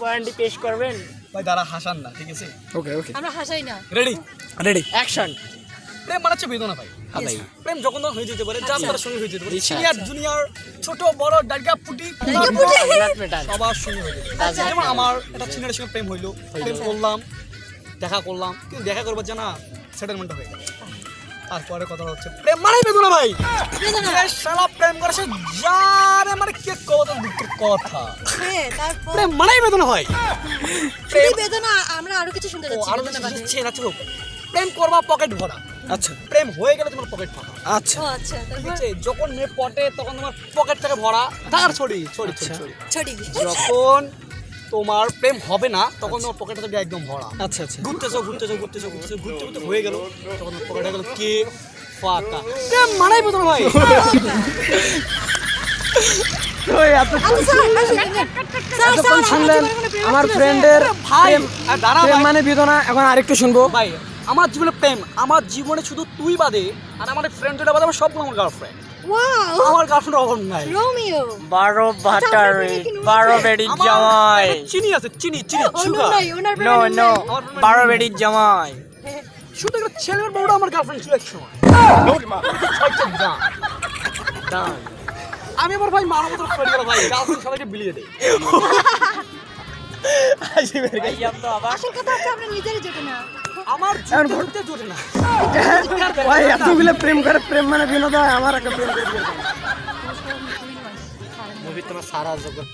বয়ানটি পেশ করবেন? ভাই দাঁড়া হাসান না ঠিক আছে? ওকে ওকে আমরা হাসাই না। রেডি রেডি অ্যাকশন প্রেম মানে হচ্ছে বেদনা ভাই ভাই প্রেম যখন তখন হয়ে যেতে পারে যার তার সঙ্গে হয়ে যেতে পারে। আচ্ছা, সিনিয়র জুনিয়র ছোট বড় পুটি সবার সঙ্গে হয়ে যেতে পারে। আচ্ছা। যেমন আমার একটা সিনিয়রের সঙ্গে প্রেম হইল। প্রেম করলাম দেখা করলাম। কিন্তু দেখা করবার জানা সেটেলমেন্ট হয়ে গেল। তারপরে কথা হচ্ছে প্রেম মানে বেদনা ভাই। শালা প্রেম করে সে যারে মানে কথা। হ্যাঁ, তারপর? প্রেম মানেই বেদনা ভাই শুধু বেদনা আমরা আরও কিছু শুনতে যাচ্ছি আরও। কিছু না চুপ প্রেম করবা পকেট ভরা। আচ্ছা। প্রেম হয়ে গেলে তোমার পকেট ফাঁকা। আচ্ছা। আচ্ছা ঠিক আছে যখন মেয়ে পটে তখন তোমার পকেট থেকে ভরা। তার ছড়ি ছড়ি ছড়ি ছড়ি। ছড়ি। যখন তোমার প্রেম হবে না তখন তোমার পকেটে থেকে একদম ভরা। আচ্ছা আচ্ছা। ঘুরতেছো ঘুরতেছো ঘুরতেছো ঘুরতেছো ঘুরতে ঘুরতে হয়ে গেল। তখন পকেটে গেল কে ফাঁকা। প্রেম মানাই বেদনা ভাই এতক্ষণ শুনলেন আমার ফ্রেন্ডের প্রেম মানে বেদনা এখন আরেকটু শুনব। ভাই আমার জীবনে প্রেম আমার জীবনে শুধু তুই বাদে আর আমার ফ্রেন্ডটা বাদে আমার সবগুলো আমার গার্লফ্রেন্ড ওয়াও আমার গার্লফ্রেন্ড অভাব নাই। রোমিও। বারো বাটারি বারো বেডির জামাই। চিনি আছে চিনি চিনি অনু সুগার নো নো বারো বেডির জামাই। শুধু একটা ছেলের বউটা আমার গার্লফ্রেন্ড ছিল এক সময় দাম। দাম। আমি আমার ভাই মারা মতো ফেরি ভাই। সবাইকে বিলিয়ে দেয় আসল কথা হচ্ছে আমরা নিজেরই জোটে না। আমার জুটে জুটে জুটে না। ভাই এতগুলো প্রেম করে প্রেম মানে বিনোদন আমার একটা প্রেম করে। মুভি তোমার সারা জগৎ।